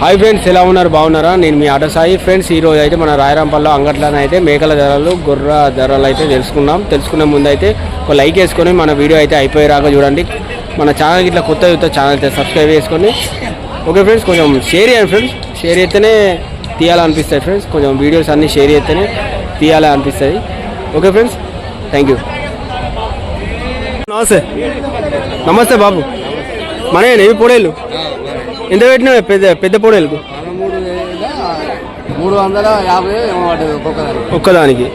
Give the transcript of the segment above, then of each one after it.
Hi friends ఎలా ఉన్నారు? బాగున్నారా? నేను మీ ఆటో సాయి ఫ్రెండ్స్ ఈరోజు అయితే మన రాయరాంపల్లో అంగట్లోనే అయితే మేకల ధరలు గొర్రె ధరలు అయితే తెలుసుకున్నాం తెలుసుకునే ముందు అయితే ఒక లైక్ వేసుకొని మన వీడియో అయితే అయిపోయేరాక చూడండి. మన ఛానల్ ఇట్లా కొత్త యువత ఛానల్ అయితే సబ్స్క్రైబ్ చేసుకొని ఓకే ఫ్రెండ్స్ కొంచెం షేర్ చేయండి ఫ్రెండ్స్ షేర్ చేస్తేనే తీయాలనిపిస్తాయి ఫ్రెండ్స్ కొంచెం వీడియోస్ అన్నీ షేర్ చేస్తేనే తీయాలి అనిపిస్తుంది ఓకే ఫ్రెండ్స్ థ్యాంక్ యూ నమస్తే. నమస్తే బాబు. మన ఏవి పొడేళ్ళు? ఎంత పెట్టినావు? పెద్ద పెద్ద పొడేలకు? మూడు వందల యాభై ఒక్కదానికి.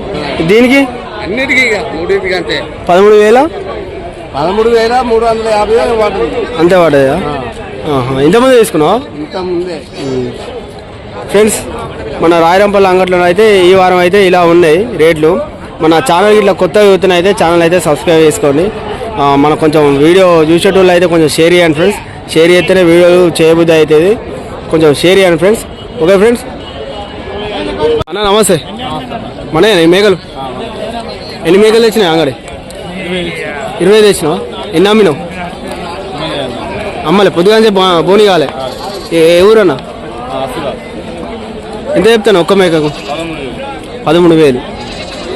దీనికి? అన్నిటికీ ఇక మూడింటికి అంతే. పదమూడు వేల? పదమూడు వేల మూడు వందల యాభై ఏమో పడ్డది. అంతే పడ్డదా? ఆహా. ఎంతమంది తీసుకున్నావు? ఫ్రెండ్స్ మన రాయరంపల్లి అంగట్లో అయితే ఈ వారం అయితే ఇలా ఉన్నాయి రేట్లు. మన ఛానల్ ఇట్లా కొత్తగా చూస్తున్న అయితే ఛానల్ అయితే సబ్స్క్రైబ్ చేసుకోండి. మన కొంచెం వీడియో చూసేటోళ్ళు అయితే కొంచెం షేర్ చేయండి ఫ్రెండ్స్. షేర్ చేస్తేనే వీడియోలు చేయబుద్ధి అవుతుంది. కొంచెం షేర్ చేయండి ఫ్రెండ్స్. Okay friends? అన్న నమస్తే. మన ఈ మేకలు? ఎన్ని మేకలు తెచ్చినాయి అంగడి? ఇరవై తెచ్చినావా? ఎన్ని అమ్మినావు? అమ్మలే పొద్దుగానే బోని కాలే. ఏ ఊరన్నా? ఎంత చెప్తాను ఒక్క మేకకు? పదమూడు వేలు.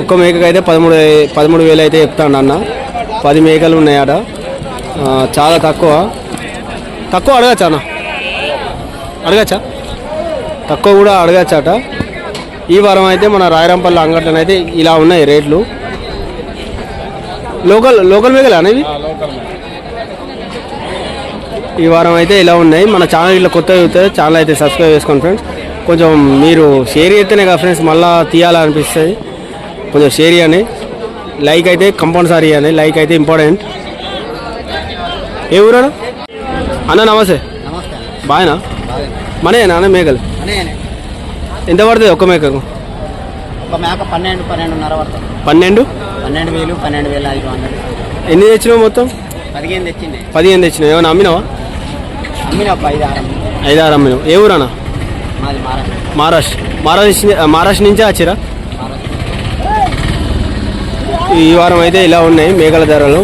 ఒక్క మేకకు అయితే పదమూడు పదమూడు వేలు అయితే చెప్తాను అన్న. పది మేకలు ఉన్నాయట. చాలా తక్కువ. తక్కువ అడగచ్చా అన్న? అడగచ్చా? తక్కువ కూడా అడగచ్చట. ఈ వారం అయితే మన రాయరంపల్లి అంగట్లను అయితే ఇలా ఉన్నాయి రేట్లు. లోకల్ లోకల్ మేకలు అనేవి ఈ వారం అయితే ఇలా ఉన్నాయి. మన ఛానల్ ఇట్లా కొత్త చూస్తే ఛానల్ అయితే సబ్స్క్రైబ్ చేసుకోండి ఫ్రెండ్స్. కొంచెం మీరు షేర్ చేస్తేనే కదా ఫ్రెండ్స్ మళ్ళీ తీయాలనిపిస్తుంది. కొంచెం షేర్ చేయండి. లైక్ అయితే కంపల్సరీ ఇవ్వండి లైక్ అయితే ఇంపార్టెంట్. ఏ ఊరన్నా అన్న నమస్తే. నమస్తే బాగానా మనే నాన్న మేకలు? ఎంత పడుతుంది ఒక్క మేకకు? ఒక మేక పన్నెండు పన్నెండున్నర పడుతుంది. పన్నెండు? పన్నెండు వేలు పన్నెండు వేల ఐదు వందలు. ఎన్ని తెచ్చినావు మొత్తం? పదిహేను తెచ్చింది పదిహేను తెచ్చినావు. ఏమైనా అమ్మినావా? అమ్మిన ఒక ఐదు ఆరు ఐదు ఆరు అమ్మినావు. ఏ ఊరన్నా? మాది మహారాష్ట్ర మహారాష్ట్ర మహారాష్ట్ర నుంచే వచ్చిరా? ఈ వారం అయితే ఇలా ఉన్నాయి మేకల ధరలు.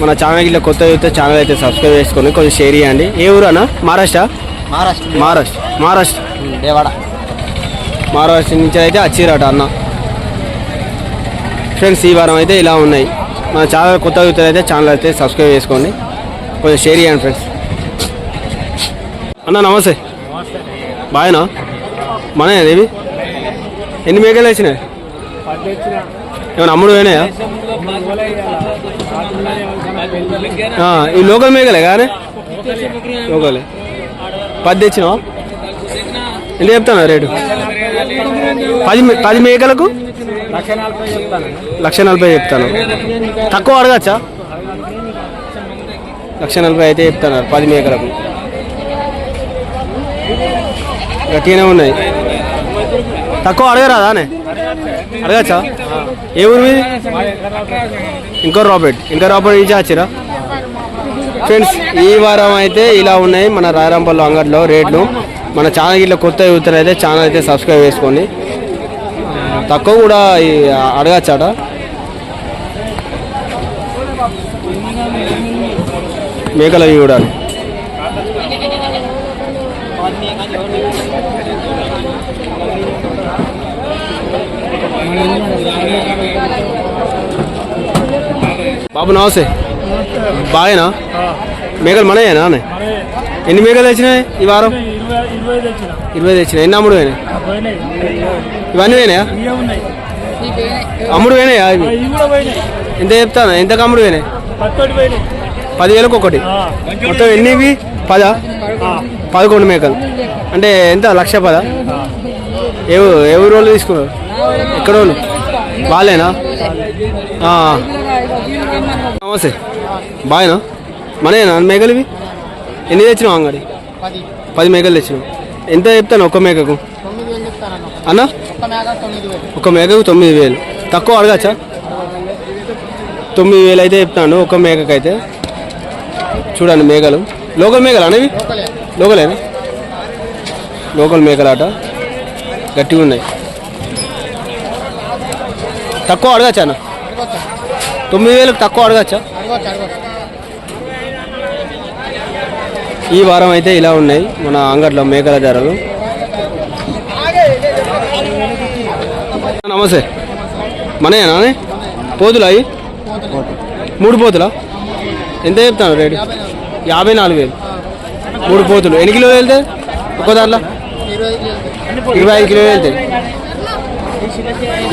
మన ఛానల్ కొత్త చూస్తే ఛానల్ అయితే సబ్స్క్రైబ్ చేసుకొని కొంచెం షేర్ చేయండి. ఏ ఊరన్నా? మహారాష్ట్ర? మహారాష్ట్ర. మహారాష్ట్ర. మహారాష్ట్ర. దేవాడ. మహారాష్ట్ర నుంచి అయితే వచ్చిరట అన్న. ఫ్రెండ్స్ ఈ వారం అయితే ఇలా ఉన్నాయి. మన ఛానల్ కొత్త చూస్తే అయితే ఛానల్ అయితే సబ్స్క్రైబ్ చేసుకోండి. కొంచెం షేర్ చేయండి ఫ్రెండ్స్ అన్న నమస్తే. బాగానా మన దేవి? ఎన్ని మేకలు వచ్చినాయి ఏమైనా అమ్ముడు పోయినాయా? ఈ లోకల్ మేకలే కానీ? లోకలే. పది తెచ్చినావా? ఎంత చెప్తాను రేటు? పది పది మేకలకు? లక్ష నలభై చెప్తాను. తక్కువ అడగచ్చా? లక్ష నలభై అయితే చెప్తున్నారు పది మేకలకు. గట్టిగానే ఉన్నాయి. తక్కువ అడగరాదానే అడగచ్చా? ఏ ఊరు మీది? ఇంకో రాబర్ట్ ఇంకా రాబర్ట్ నుంచి వచ్చిరా? ఫ్రెండ్స్ ఈ వారం అయితే ఇలా ఉన్నాయి మన రాయరాంపల్లి అంగడిలో రేట్లు. మన ఛానల్ ఇట్లా కొత్త యూత్ అయితే ఛానల్ అయితే సబ్స్క్రైబ్ చేసుకోండి. తక్కువ కూడా అడగచ్చాట మేకలు అవి చూడాలి. బాబు నమస్తే. బాగేనా? మేకలు మనయేనా ఎన్ని మేకలు తెచ్చినాయి ఈ వారం? ఇరవై తెచ్చినాయి. ఎన్ని అమ్ముడు పోయినాయి? ఇవన్నీ పోయినాయా? అమ్ముడు పోయినాయా ఇవి? ఎంత చెప్తాను ఎంత అమ్ముడు పోయినాయి? పదివేలకు ఒకటి. మొత్తం ఎన్ని ఇవి? పదా? పదకొండు మేకలు. అంటే ఎంత? లక్ష పదా? ఏ ఏ వాళ్ళు తీసుకున్నారు? ఎక్కడ వాళ్ళు వాళ్ళేనా. నమస్తే. బాగానా? మనేనా మేకలు ఇవి? ఎన్ని తెచ్చినావు అంగడి? పది. మేకలు తెచ్చినావు. ఎంత చెప్తాను ఒక్క మేకకు? అన్న? ఒక మేకకు తొమ్మిది వేలు. తక్కువ అడగచ్చా? తొమ్మిది వేలు అయితే చెప్తాను ఒక మేకకు అయితే చూడండి మేకలు. లోకల్ మేకలు అనేవి లోకలే. లోకలేనా? లోకల్ మేకలాట. గట్టిగా ఉన్నాయి. తక్కువ అడగచ్చా అన్న? తొమ్మిది వేలకు తక్కువ అడగచ్చా? ఈ వారం అయితే ఇలా ఉన్నాయి మన అంగట్లో మేకల ధరలు. నమస్తే. మనయేనా పోతులు అవి మూడు పోతులా? ఎంత చెప్తాను రేటు? యాభై నాలుగు వేలు. మూడు పోతులు. ఎన్ని కిలోలు వెళ్తే? ఒక్కదాంట్లో ఇరవై ఐదు కిలోలు వెళ్తాయి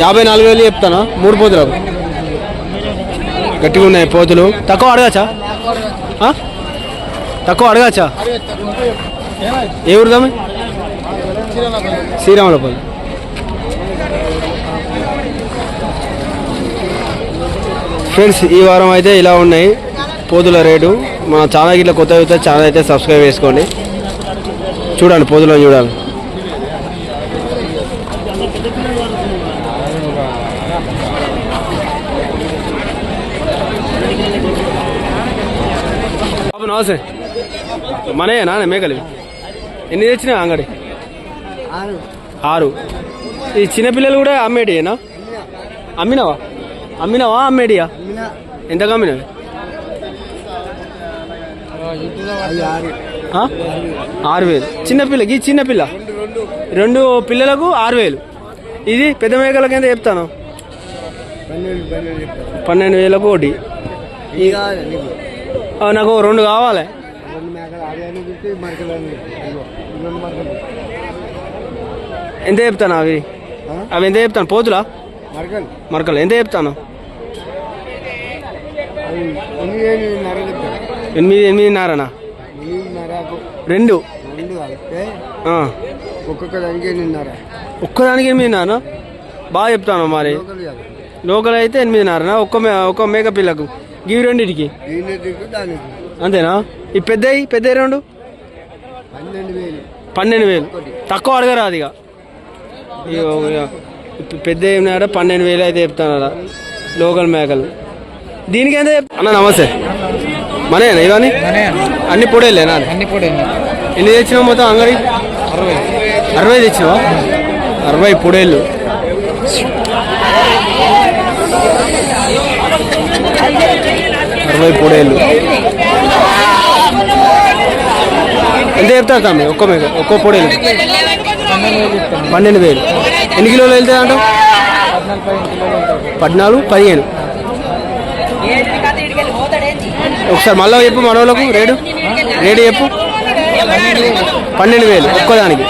యాభై నాలుగు వేలు చెప్తాను. మూడు పోతులకు గట్టిగా ఉన్నాయి పోతులు. తక్కువ అడగచ్చా? తక్కువ అడగచ్చా? ఏ ఊరుదామే శ్రీరాములపల్లి. ఫ్రెండ్స్ ఈ వారం అయితే ఇలా ఉన్నాయి. పోతుల రేటు. మన ఛానల్ ఇట్లా కొత్త అయితే ఛానల్ అయితే సబ్స్క్రైబ్ చేసుకోండి. చూడండి పోతులను చూడాలి బాబు నమస్తే మనయే నానే మేకలు ఎన్ని తెచ్చినా అంగడి? ఆరు. ఈ చిన్నపిల్లలు కూడా అమ్మేటియేనా? అమ్మినావా? అమ్మినావా అమ్మేడియా ఎంతకు అమ్మినవి? ఆరు. వేలు. చిన్నపిల్లకి చిన్నపిల్ల రెండు పిల్లలకు ఆరు వేలు. ఇది పెద్ద మేకలకి ఎంత చెప్తాను. పన్నెండు వేలకు ఒకటి నాకు రెండు కావాలి. ఎంత చెప్తాను అవి? అవి ఎంత చెప్తాను? పోతులా? మరకలు. ఎంత చెప్తాను? ఎనిమిది ఎనిమిదిన్నరనా? రెండు. ఒక్కదానికి ఎనిమిదిన్నర. బాగా చెప్తాను మరి. లోకల్ అయితే ఎనిమిదిన్నరనా? ఒక్క మే ఒక్క మేక పిల్లకు. గివి రెండింటికి? దీని దిక్కు దానికి. అంతేనా? ఈ పెద్దవి పెద్దవి రెండు? పన్నెండు వేలు. తక్కువ అడగరాదు ఇక. పెద్ద ఏమినారా పన్నెండు వేలు అయితే చెప్తానారా. లోకల్ మేకలు. దీనికి ఎంత అన్న నమస్తే. మనేనా ఇవన్నీ? అన్ని పొడేలేనా అన్ని కూడా ఎన్ని తెచ్చినావు మొత్తం అంగడి? అరవై. అరవై తెచ్చినావా? అరవై పొడేళ్ళు. అరవై పొడేళ్ళు ఎంత చెప్తారు తమ్మి ఒక్క మేక ఒక్కో పొడేలు పన్నెండు వేలు. ఎన్ని కిలోలు వెళ్తాయి అంట పద్నాలుగు పదిహేను. ఒకసారి మళ్ళీ చెప్పు మనోళ్ళకు రేటు? రేటు చెప్పు. పన్నెండు వేలు ఒక్కదానికి.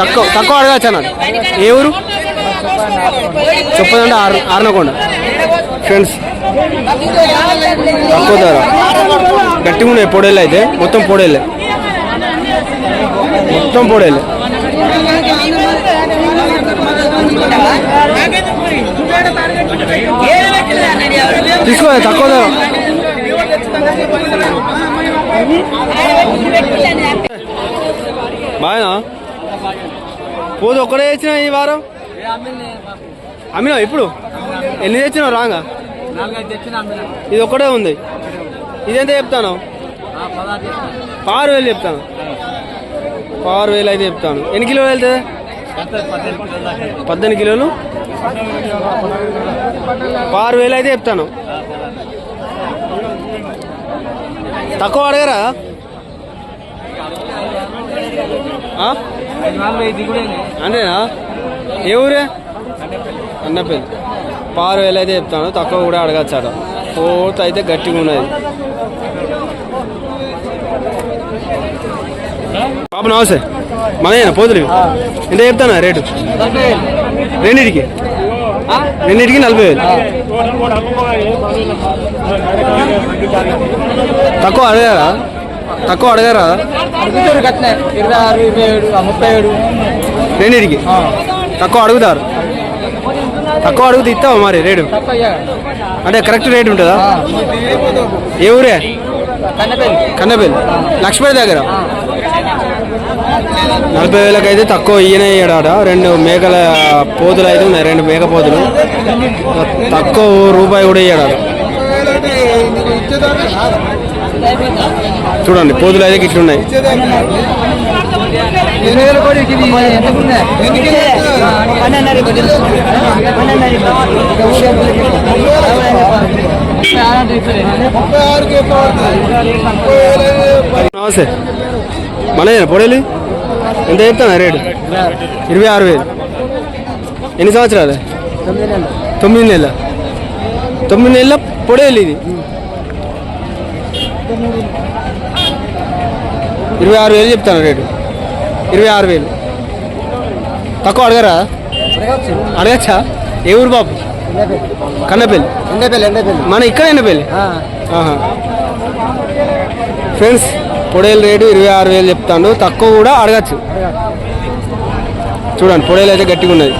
తక్కువ తక్కువ అడగచ్చు అన్నాడు ఏ ఊరు? చెప్పదంటే ఆరు ఆరునకొండ. ఫ్రెండ్స్ తక్కువ ధర గట్టిగా ఉన్నాయి పొడేళ్ళు అయితే. మొత్తం పొడేళ్ళే మొత్తం పొడేళ్ళే తీసుకో తక్కువ ధర. బాగా పోదు ఒక్కడే తెచ్చినా ఈ వారం? అమ్మినావు ఇప్పుడు? ఎన్ని తెచ్చినావు? రాగా? ఇది ఒక్కటే ఉంది. ఇదెంత చెప్తాను? ఆరు వేలు చెప్తాను. ఆరు వేలు అయితే చెప్తాను. ఎన్ని కిలోలు వెళ్తుంది పద్దెనిమిది కిలోలు. ఆరు వేలు అయితే చెప్తాను. తక్కువ అడగరా? అంతేనా? ఏ ఊరే? అన్నపల్లి. పారు వేలు అయితే చెప్తాను తక్కువ కూడా అడగచ్చాట కోత అయితే గట్టిగా ఉన్నది. పాప నమస్తే. మనయేనా? పోతులు ఎంత చెప్తానా రేటు? రెండింటికి? రెండింటికి నలభై వేలు. తక్కువ అడగారా? తక్కువ అడగారా? ఇరవై ఆరు ఇరవై ఏడు ముప్పై ఏడు. రెండింటికి? తక్కువ అడుగుతారు. తక్కువ అడుగుతూ ఇస్తావా మరి రేటు? అంటే కరెక్ట్ రేట్ ఉంటుందా? ఏ ఊరే? కన్నపల్లి. లక్ష్మీ దగ్గర? నలభై వేలకు అయితే తక్కువ ఈయన ఇయ్యడాడ రెండు మేకల పోతులు అయితే ఉన్నాయి రెండు మేక పోతులు. తక్కువ రూపాయి కూడా ఇయ్యడాడ చూడండి పోతులు అయితే ఇట్లున్నాయి. నమస్తే. మనదేనా పొడేలి? ఎంత చెప్తాను రేటు? ఇరవై ఆరు వేలు. ఎన్ని సంవత్సరాలు? తొమ్మిది నెలల. తొమ్మిది నెలల పొడేలు ఇది. ఇరవై ఆరు వేలు చెప్తాను రేటు. ఇరవై ఆరు వేలు. తక్కువ అడగరా? అడగచ్చా? ఏ ఊరు బాబు? కన్నపల్లి. ఎండపల్లి ఎండపల్లి. మన ఇక్కడ ఎన్నపల్లి ఆహా. ఫ్రెండ్స్ పొడేలు రేటు ఇరవై ఆరు వేలు చెప్తాను తక్కువ కూడా అడగచ్చు. చూడండి పొడేలు అయితే గట్టిగా ఉన్నది.